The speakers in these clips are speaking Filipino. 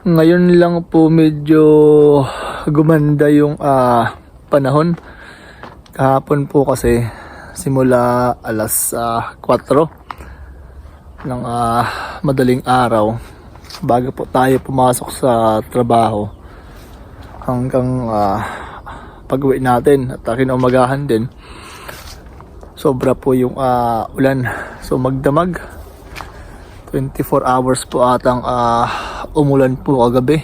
Ngayon lang po medyo gumanda yung ah, panahon. Kahapon po kasi simula alas ah, 4 ng ah, madaling araw bago po tayo pumasok sa trabaho hanggang ah, pag-uwi natin at uh, kinaumagahan din. Sobra po yung ah, ulan. So magdamag. 24 hours po atang ah, umulan po kagabi.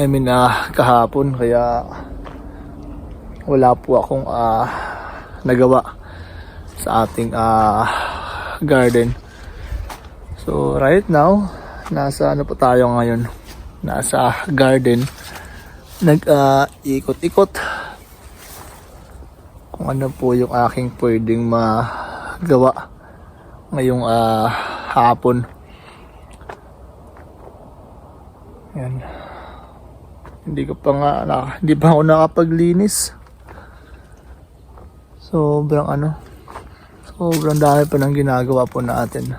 I mean ah, kahapon kaya wala po akong ah, nagawa sa ating ah, garden. So right now nasa ano po tayo ngayon? Nasa garden. Nag ah, ikot-ikot. Kung ano po yung aking pwedeng magawa ngayong ah, hapon. Yan. Hindi ko pa nga, na, hindi pa ako nakapaglinis. Sobrang ano, sobrang dami pa ng ginagawa po natin.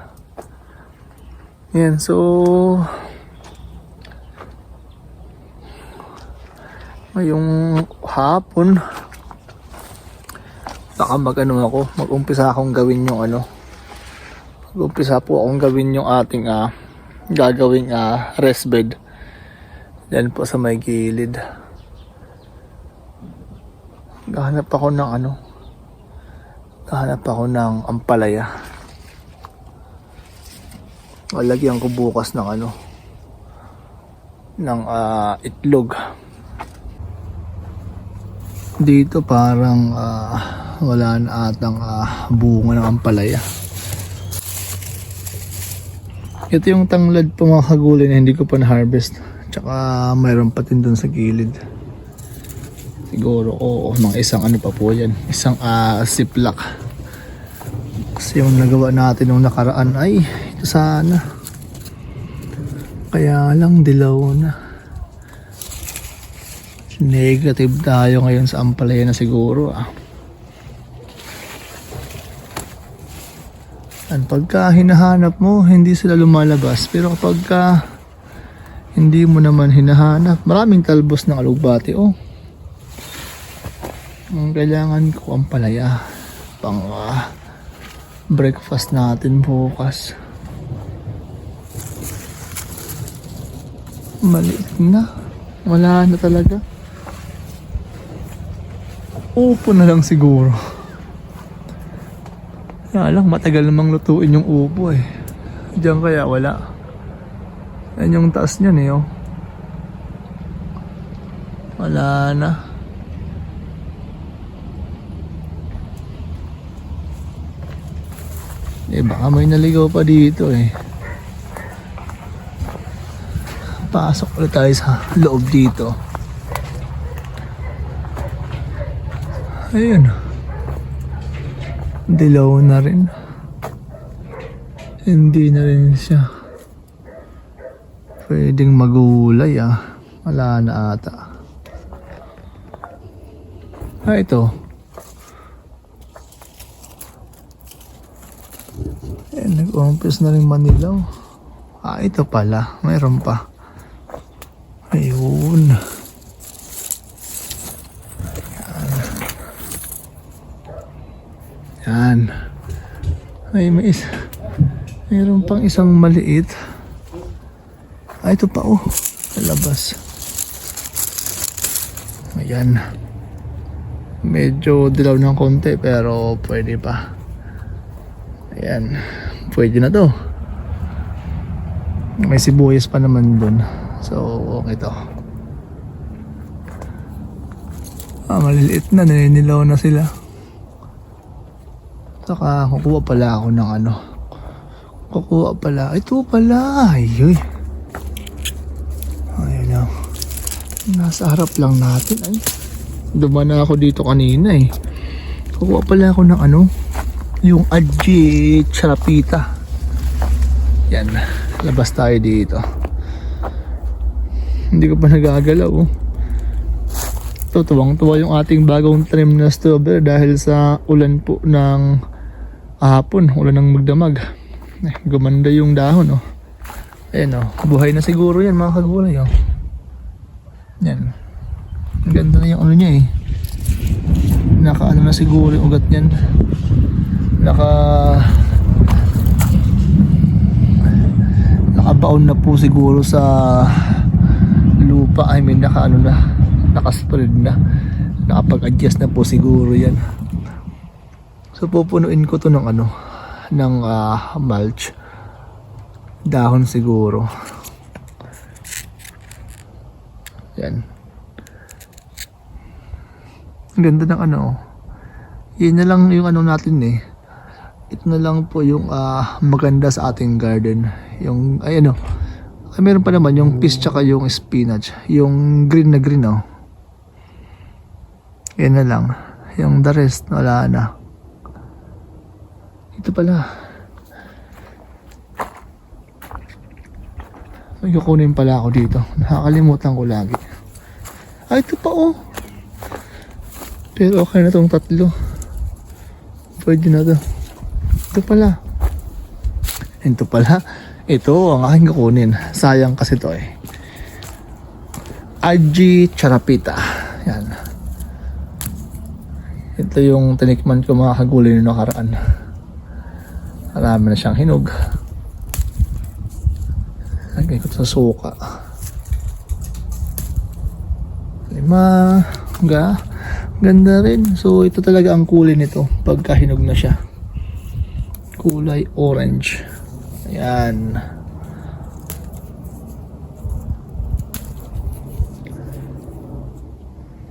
Yan, so, ngayong hapon, baka mag ano ako, mag-umpisa akong gawin yung ano, mag-umpisa po akong gawin yung ating ah, gagawing ah, rest bed. Yan po sa may gilid. Gahanap ako ng ano, gahanap ako ng ampalaya. Lalagyan ko bukas ng ano, ng ah, itlog. Dito parang ah, wala na atang ah, bunga ng ampalaya. Ito yung tanglad kagulay na hindi ko pa na-harvest. Tsaka mayroon pa din dun sa gilid. Siguro, oo, mga isang ano pa po yan. Isang uh, ziplock. Kasi yung nagawa natin nung nakaraan ay ito sana. Kaya lang dilaw na. Negative tayo ngayon sa ampalaya na siguro ah. At pagka hinahanap mo, hindi sila lumalabas. Pero kapag ka hindi mo naman hinahanap, maraming talbos ng alugbati. Oh. Ang kailangan ko ang palaya. Pang ah, breakfast natin bukas. Maliit na. Wala na talaga. Upo na lang siguro. Kaya lang, matagal namang lutuin yung upo eh. Diyan kaya wala. Yan yung taas niyan eh oh. Wala na. Eh baka may naligaw pa dito eh. Pasok ulit tayo sa loob dito. Ayun. Dilaw na rin. Hindi na rin siya. Pwedeng magulay ah. Wala na ata. Ah, ito. Eh, nag-umpis na rin manilaw. Ah, ito pala. Mayroon pa. Ayun. Yan. Ay, may isa. Mayroon pang isang maliit. Ah, ito pa oh. Labas. Ayan. Medyo dilaw ng konti pero pwede pa. Ayan. Pwede na to. May sibuyas pa naman dun. So, okay to. Ah, maliliit na. Naninilaw na sila. Saka kukuha pala ako ng ano. Kukuha pala. Ito pala. Ayun. Ayun lang. Nasa harap lang natin ay. Duman na ako dito kanina eh. Kukuha pala ako ng ano. Yung Aji Charapita. Yan. Labas tayo dito. Hindi ko pa nagagalaw oh. Ito, tuwang-tuwa yung ating bagong trim na strawberry dahil sa ulan po ng hapon, ulan ng magdamag. Eh, gumanda yung dahon, oh. Ayan o, buhay na siguro yan mga kagulay o. Yan. Ang ganda na yung ano niya eh. Naka ano na siguro yung ugat niyan. Naka nakabaon na po siguro sa lupa. I mean naka ano na, nakaspread na. Nakapag-adjust na po siguro yan. So pupunuin ko to ng ano, ng ah, mulch. Dahon siguro. Yan. Ang ganda ng ano. Yun na lang yung ano natin eh. Ito na lang po yung ah, maganda sa ating garden. Yung, ay ano. Ay, meron pa naman yung peas tsaka yung spinach. Yung green na green oh. Yan na lang. Yung the rest, wala na. Ito pala. May kukunin pala ako dito. Nakakalimutan ko lagi. Ay, oh. Pero okay na tong tatlo. Pwede na to. Ito pala. Ito pala. Ito ang aking kukunin. Sayang kasi to eh. Aji Charapita. Yan. Ito yung tinikman ko mga kagulay na nakaraan. Marami na siyang hinog. Lagay ko sa suka. Lima. Ga. Ganda rin. So ito talaga ang kulay nito pagka hinog na siya. Kulay orange. Ayan.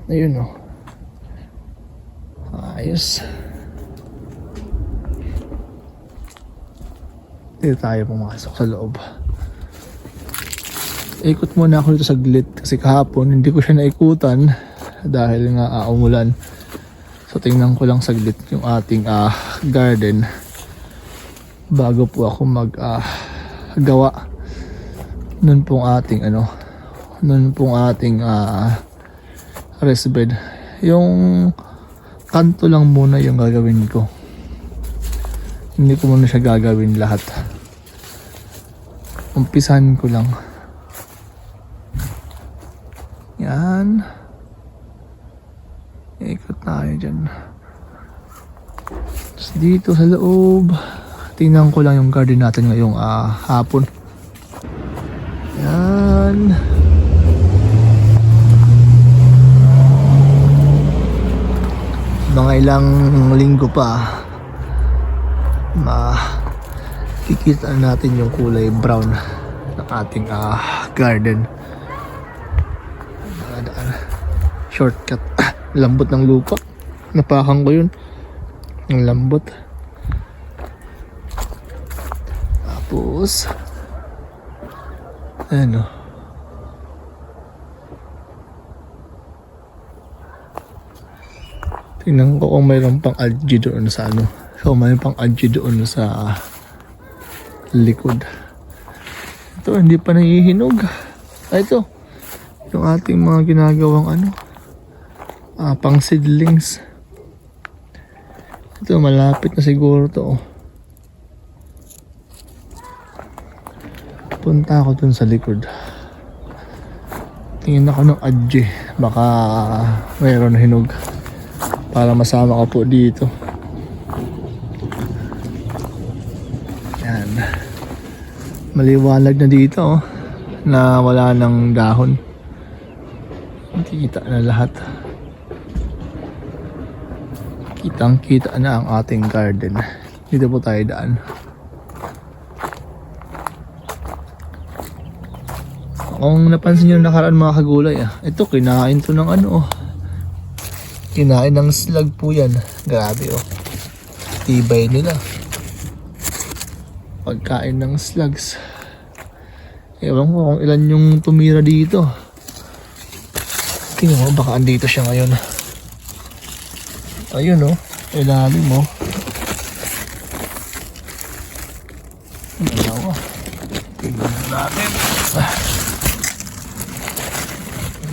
Ayun oh. Ayos. Dito tayo pumasok sa loob. Ikot muna ako dito saglit kasi kahapon hindi ko siya naikutan dahil nga uh, umulan. So tingnan ko lang saglit yung ating ah, garden bago po ako mag ah, gawa nun pong ating ano nun pong ating ah, rest bed. Yung kanto lang muna yung gagawin ko. Hindi ko muna siya gagawin lahat. Umpisahan ko lang. Yan. Ikot tayo dyan. Tapos dito sa loob. Tingnan ko lang yung garden natin ngayong ah, hapon. Yan. Mga ilang linggo pa makikita natin yung kulay brown ng ating ah, garden. Shortcut. lambot ng lupa. Napakan ko yun. Ang lambot. Tapos, ano, tingnan ko kung mayroon pang algae doon sa ano. So, may pang algae doon sa likod. Ito, hindi pa nahihinog. Ah, ito. Yung ating mga ginagawang ano, ah, pang seedlings. Ito, malapit na siguro to. oh. Punta ako dun sa likod. Tingin ako ng adje. Baka mayroon hinog. Para masama ko po dito. Yan. Maliwanag na dito oh. Na wala ng dahon. Kita na lahat. Kitang kita na ang ating garden. Dito po tayo daan. Kung napansin nyo nakaraan mga kagulay ah. Ito kinain to ng ano oh. Kinain ng slug po yan. Grabe oh. Tibay nila. Pagkain ng slugs. Ewan ko kung ilan yung tumira dito. Tingnan mo, baka andito siya ngayon. Ayun oh. Ilalim mo. Oh. Dalawa. Tingnan natin. Ah.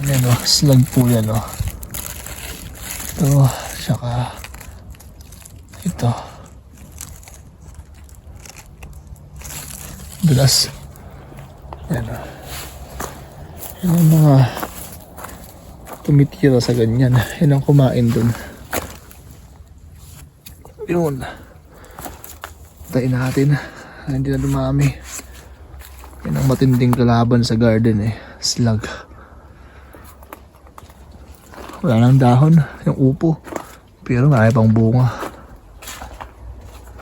Yan oh. Slug po yan oh. Ito, saka ito. Dulas. Yan o. Yan ang mga tumitira sa ganyan. Yan ang kumain dun. Yun. Tayin natin. Ah, Hindi na dumami. Yan ang matinding kalaban sa garden eh. Slug. Wala nang dahon. Yung upo. Pero marami pang bunga.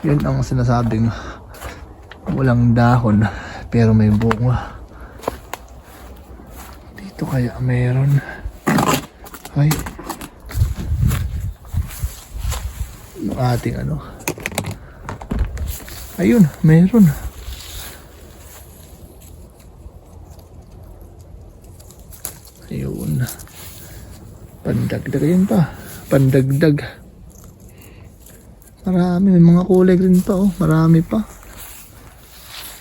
Yan ang sinasabing walang dahon pero may bunga. Dito kaya meron. Ay. Yung ating ano. Ayun, meron. Ayun. Pandagdag yan pa. Pandagdag. Marami. May mga kulay green pa oh. Marami pa.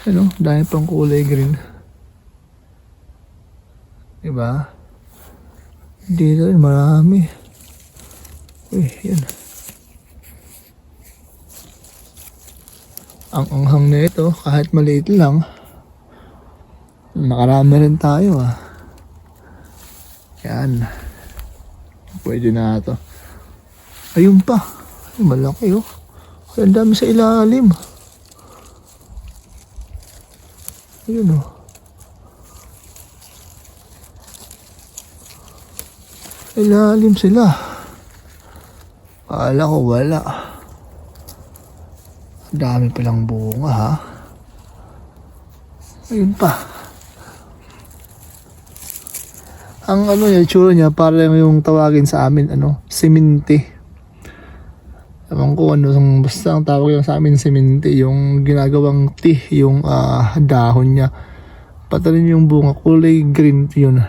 Ano? Dahil pang kulay green. Diba? Dito marami. Uy, yan. Ang anghang na ito, kahit maliit lang, nakarami rin tayo ah. Yan. Pwede na ito. Ayun pa. Ay, malaki oh. Ang dami sa ilalim. Ayun oh. Ilalim sila. Akala ko wala. Dami palang bunga ha. Ayun pa. Ang ano niya, itsura niya, parang yung tawagin sa amin, ano, siminti. Ewan ko ano, basta ang tawag lang sa amin, siminti, yung ginagawang tea, yung ah, dahon niya. Pati rin yung bunga, kulay green yun.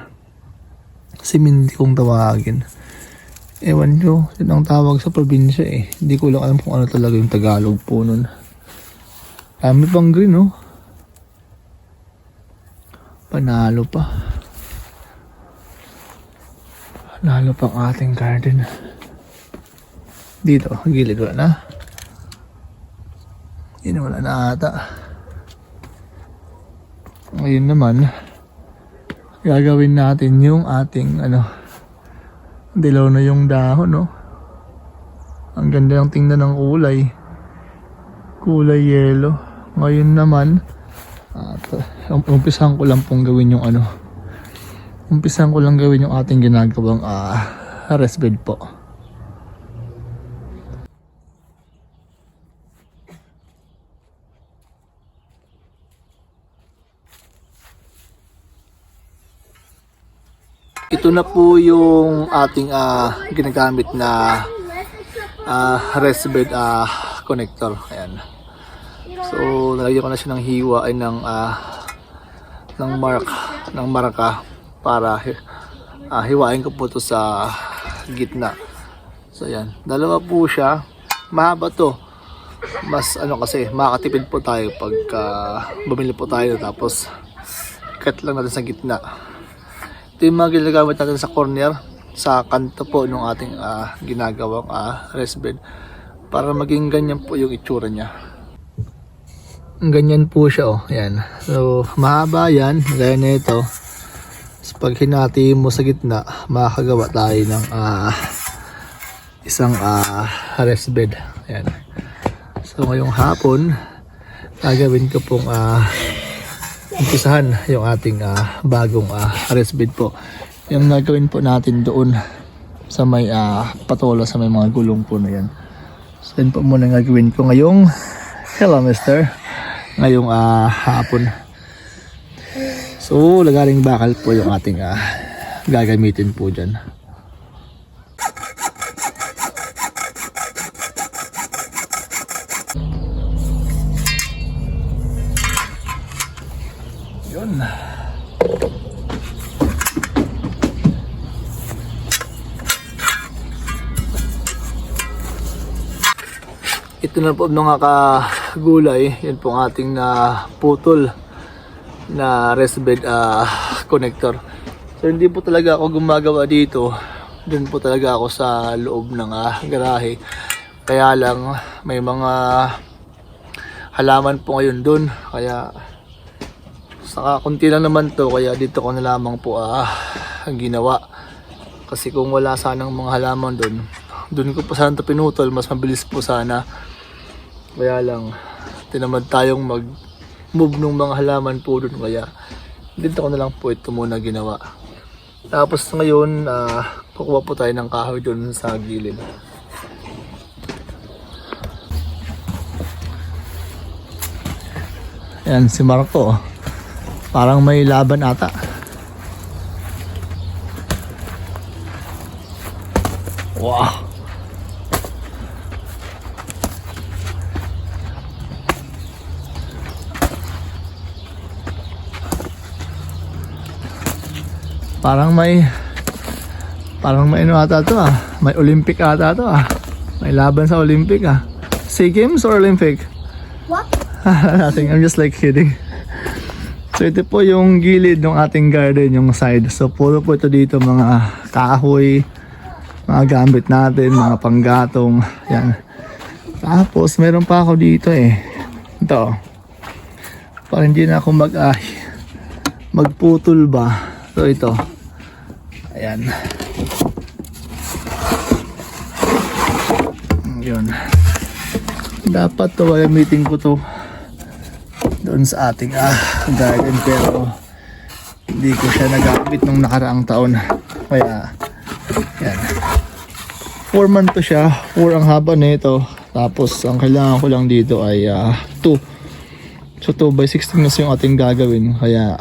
Siminti kung tawagin. Ewan ko, yun ang tawag sa probinsya eh. Hindi ko lang alam kung ano talaga yung Tagalog po nun. Dami pang green oh. Panalo pa. Lalo pang ating garden. Dito, gilid wala na. Yun wala na ata. Ngayon naman, gagawin natin yung ating ano, dilaw na yung dahon, no? Ang ganda ng tingnan ng kulay. Kulay yellow. Ngayon naman, at um, umpisahan ko lang pong gawin yung ano, umpisahan ko lang gawin yung ating ginagawang ah rest bed po. Ito na po yung ating ah, ginagamit na ah, rest bed ah, connector. Ayan. So, nalagyan ko na siya ng hiwa ay ng ah, ng mark ng maraka para ah, hiwain ko po to sa gitna. So ayan, dalawa po siya. Mahaba to. Mas ano kasi, makakatipid po tayo pagka bumili po tayo tapos cut lang natin sa gitna. Ito yung mga ginagamit natin sa corner, sa kanto po ng ating ah, ginagawang ah, rest bed para maging ganyan po yung itsura niya. Ganyan po siya oh, yan. So, mahaba yan, gaya na ito. So, pag hinati mo sa gitna, makakagawa tayo ng ah, isang ah, rest bed. Ayan. So, ngayong hapon, gagawin ko pong ah, umpisahan yung ating ah, bagong ah, rest bed po. Yung gagawin po natin doon sa may ah, patola, sa may mga gulong po na yan. So, yun po muna gagawin ko ngayong, hello mister, ngayong ah, hapon. So, lagaring bakal po yung ating ah, gagamitin po dyan. Ito na po mga kagulay. Yan po ang ating na putol na rest bed ah, connector. So hindi po talaga ako gumagawa dito. Doon po talaga ako sa loob ng ah, garahe. Kaya lang may mga halaman po ngayon doon. Kaya Saka kunti lang naman to kaya dito ko na lamang po ah, ang ginawa. Kasi kung wala sanang mga halaman doon, doon ko pa sana pinutol, mas mabilis po sana. Kaya lang, tinamad tayong mag move ng mga halaman po doon kaya dito ko na lang po ito muna ginawa. Tapos ngayon, ah, kukuha po tayo ng kahoy doon sa gilid. Yan, si Marco. oh. Parang may laban ata. Wow. Parang may Parang may ano ata to ah. May Olympic ata to ah. May laban sa Olympic ah. SEA Games or Olympic? What? Nothing, I'm just like kidding. So ito po yung gilid ng ating garden, yung side. So puro po ito dito mga kahoy, mga gamit natin, mga panggatong. Yan. Tapos meron pa ako dito eh. Ito. Para hindi na ako mag ah, magputol ba. So ito. Ayan. Yun. Dapat to gamitin ko to doon sa ating ah, garden pero hindi ko siya nagamit nung nakaraang taon. Kaya yan. 4 man to siya. 4 ang haba nito tapos ang kailangan ko lang dito ay 2 so 2 by 16 na yung ating gagawin. Kaya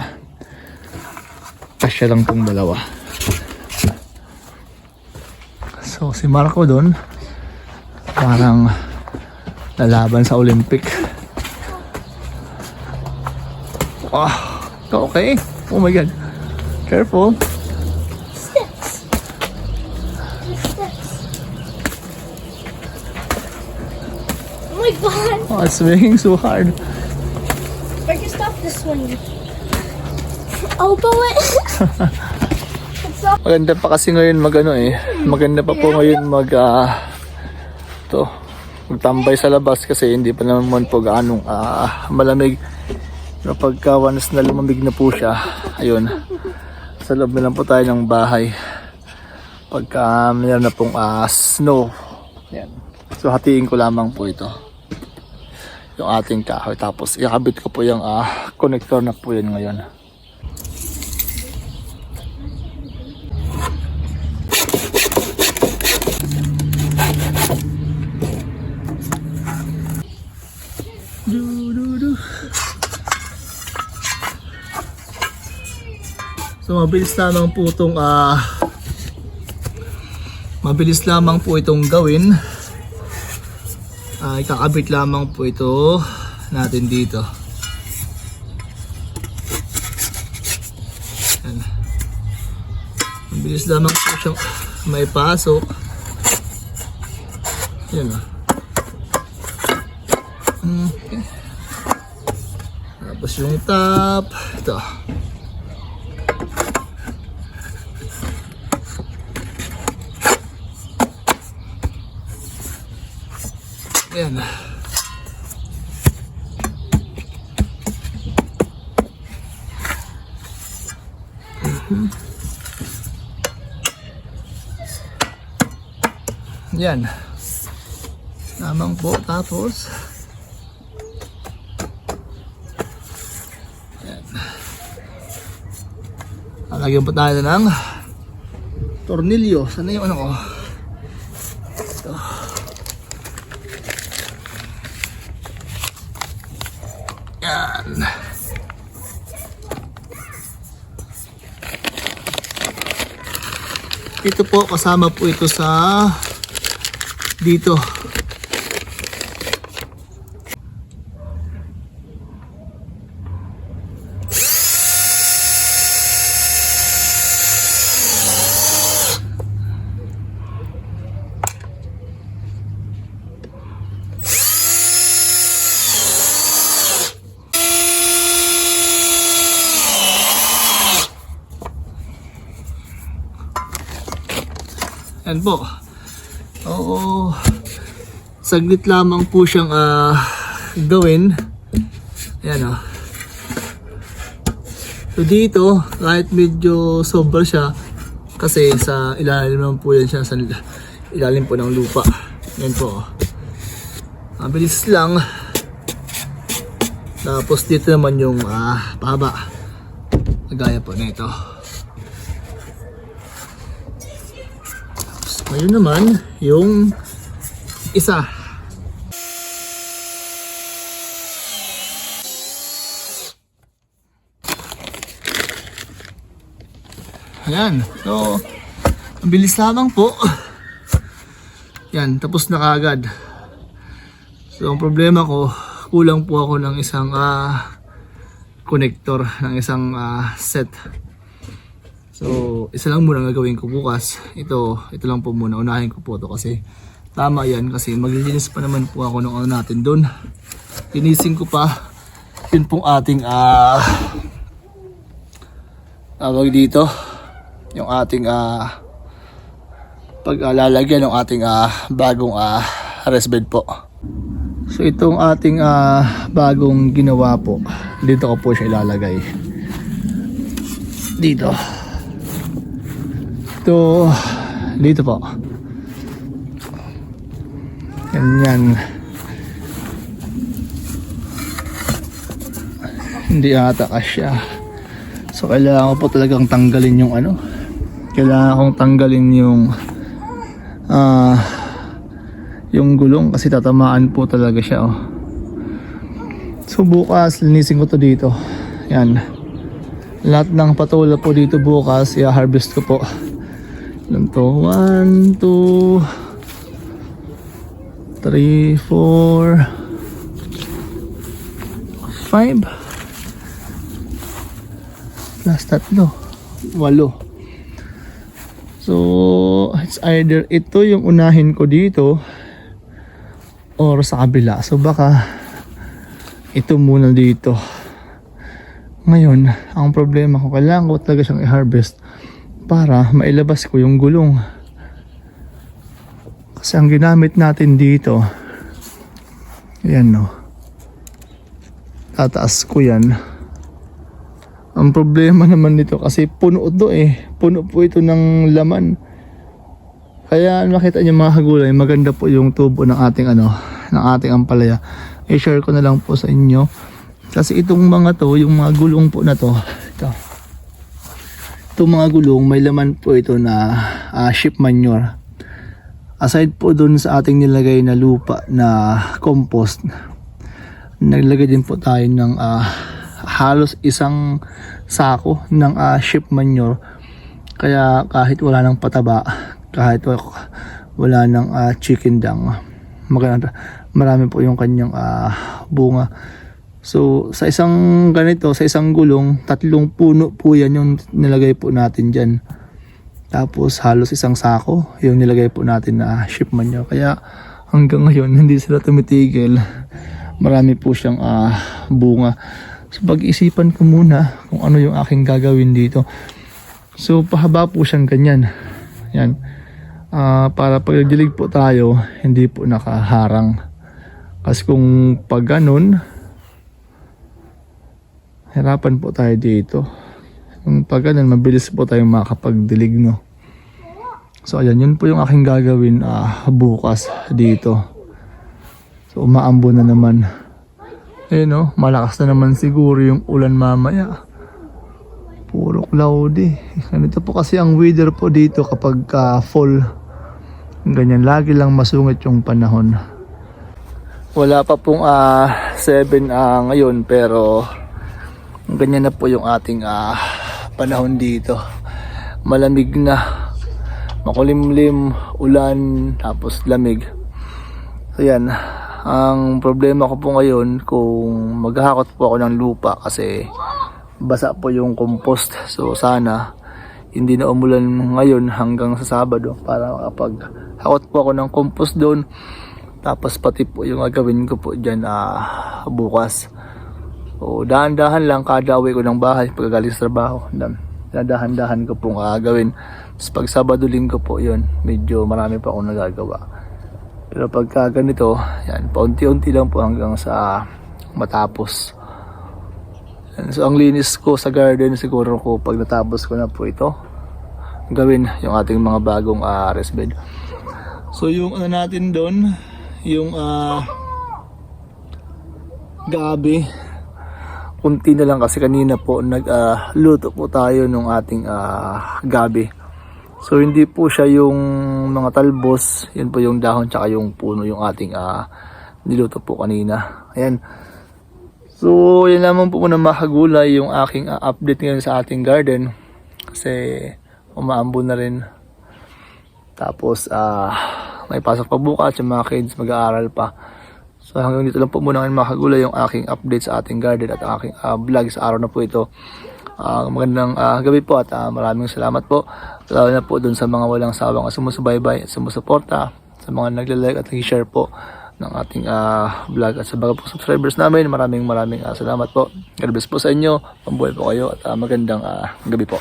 kasya lang tong dalawa so si Marco doon parang lalaban sa Olympic Ah, okay. Oh my god. Careful. Just sticks. Oh my god. Oh, it's swinging so hard. Where'd you stop the swing? Elbow it. Maganda pa kasi ngayon mag ano eh. Maganda pa po ngayon mag ah, to magtambay sa labas kasi hindi pa naman po gaanong ah, malamig. Pero pagka once na lumamig na po siya, ayun, sa loob na lang po tayo ng bahay. Pagka mayroon na pong ah, snow. Yan. So hatiin ko lamang po ito. Yung ating kahoy. Tapos ikabit ko po yung ah, connector na po yun ngayon. Du, du, du. So mabilis lamang po itong ah mabilis lamang po itong gawin. Ah, ikakabit lamang po ito natin dito. Yan. Mabilis lamang po siyang may pasok. Yan ah. Tapos yung top. Ito. Ayan. Yan. Lamang po. Tapos, Lalagyan pa tayo ng tornilyo. Sana yung ano ko? Ito. Yan. Ito po, kasama po ito sa dito. Yan po. Oo. Saglit lamang po siyang ah, gawin. Yan o. So dito, kahit medyo sobra siya, kasi sa ilalim naman po yan siya, sa ilalim po ng lupa. Yan po. Mabilis lang. Tapos dito naman yung ah, pahaba. Gaya po na ngayon naman, yung isa. Ayan. So, ang bilis lamang po. Yan, tapos na kaagad. So, ang problema ko, kulang po ako ng isang ah, connector, ng isang ah, set. So, isa lang muna gagawin ko bukas. Ito, ito lang po muna. Unahin ko po to kasi tama yan kasi maglilinis pa naman po ako ng ano natin doon. Linisin ko pa. Yun pong ating ah tawag dito yung ating ah paglalagyan ng ating ah bagong ah rest bed po. So itong ating ah bagong ginawa po, dito ko po siya ilalagay. Dito. Ito dito po. Ganyan. Hindi ata kasya. So kailangan ko po talagang tanggalin yung ano. Kailangan kong tanggalin yung ah yung gulong kasi tatamaan po talaga siya oh. So bukas linisin ko to dito. Yan. Lahat ng patola po dito bukas i-harvest ko po. Ilan to? 1, 2, 3, 4, 5 plus tatlo. Walo. So it's either ito yung unahin ko dito or sa kabila. So baka ito muna dito. Ngayon ang problema ko kailangan ko talaga siyang i-harvest para mailabas ko yung gulong kasi ang ginamit natin dito yan no tataas ko yan ang problema naman nito kasi puno to eh. Puno po ito ng laman. Kaya makita niyo mga kagulay, maganda po yung tubo ng ating ano, ng ating ampalaya. I-share ko na lang po sa inyo. Kasi itong mga to, yung mga gulong po na to, ito. Itong mga gulong, may laman po ito na ah, sheep manure. Aside po dun sa ating nilagay na lupa na compost, naglagay din po tayo ng ah, halos isang sako ng ah, sheep manure. Kaya kahit wala ng pataba, kahit wa- wala ng ah, chicken dung, maganda, marami po yung kanyang ah, bunga. So, sa isang ganito, sa isang gulong, tatlong puno po yan yung nilagay po natin dyan. Tapos halos isang sako yung nilagay po natin na sheep manure. Kaya hanggang ngayon hindi sila tumitigil. Marami po siyang ah, bunga. So pag-isipan ko muna kung ano yung aking gagawin dito. So pahaba po siyang ganyan. Yan. Ah, para pag dilig po tayo, hindi po nakaharang. Kasi kung pag ganun, hirapan po tayo dito. Kung pag ganun, mabilis po tayong makakapagdilig, no? So, ayan, yun po yung aking gagawin ah, bukas dito. So, umaambo na naman. Eh, no? Malakas na naman siguro yung ulan mamaya. Puro cloudy. Ganito po kasi ang weather po dito kapag ah, fall. Ganyan, lagi lang masungit yung panahon. Wala pa pong 7 ngayon pero ganyan na po yung ating ah, panahon dito. Malamig na. Makulimlim, ulan, tapos lamig. So yan. Ang problema ko po ngayon kung maghahakot po ako ng lupa kasi basa po yung compost. So sana hindi na umulan ngayon hanggang sa Sabado para makapag hakot po ako ng compost doon. Tapos pati po yung gagawin ko po dyan ah, bukas. So, dahan-dahan lang kada uwi ko ng bahay pagkagaling sa trabaho. Dahan-dahan ko pong gagawin. Tapos pag Sabado linggo po yun, medyo marami pa akong nagagawa. Pero pagka ganito, yan, paunti-unti lang po hanggang sa matapos. And so ang linis ko sa garden siguro ko pag natapos ko na po ito gawin yung ating mga bagong ah, rest bed. So yung ano natin doon, yung ah gabi, kunti na lang kasi kanina po nagluto po tayo ng ating ah, gabi. So hindi po siya yung mga talbos, yun po yung dahon tsaka yung puno yung ating ah, niluto po kanina. Ayan. So yan lamang po muna makagulay yung aking ah, update ngayon sa ating garden. Kasi umaambon na rin. Tapos ah may pasok pa bukas yung mga kids mag-aaral pa. So hanggang dito lang po muna ngayon makagulay yung aking update sa ating garden at aking ah, vlog sa araw na po ito. Ah, magandang ah, gabi po at ah, maraming salamat po. Lalo na po dun sa mga walang sawang sumusubaybay at sumusuporta sa mga nagla-like at nag-share po ng ating ah, vlog at sa mga po subscribers namin. Maraming maraming ah, salamat po. God bless po sa inyo. Pambuhay po kayo at ah, magandang ah, gabi po.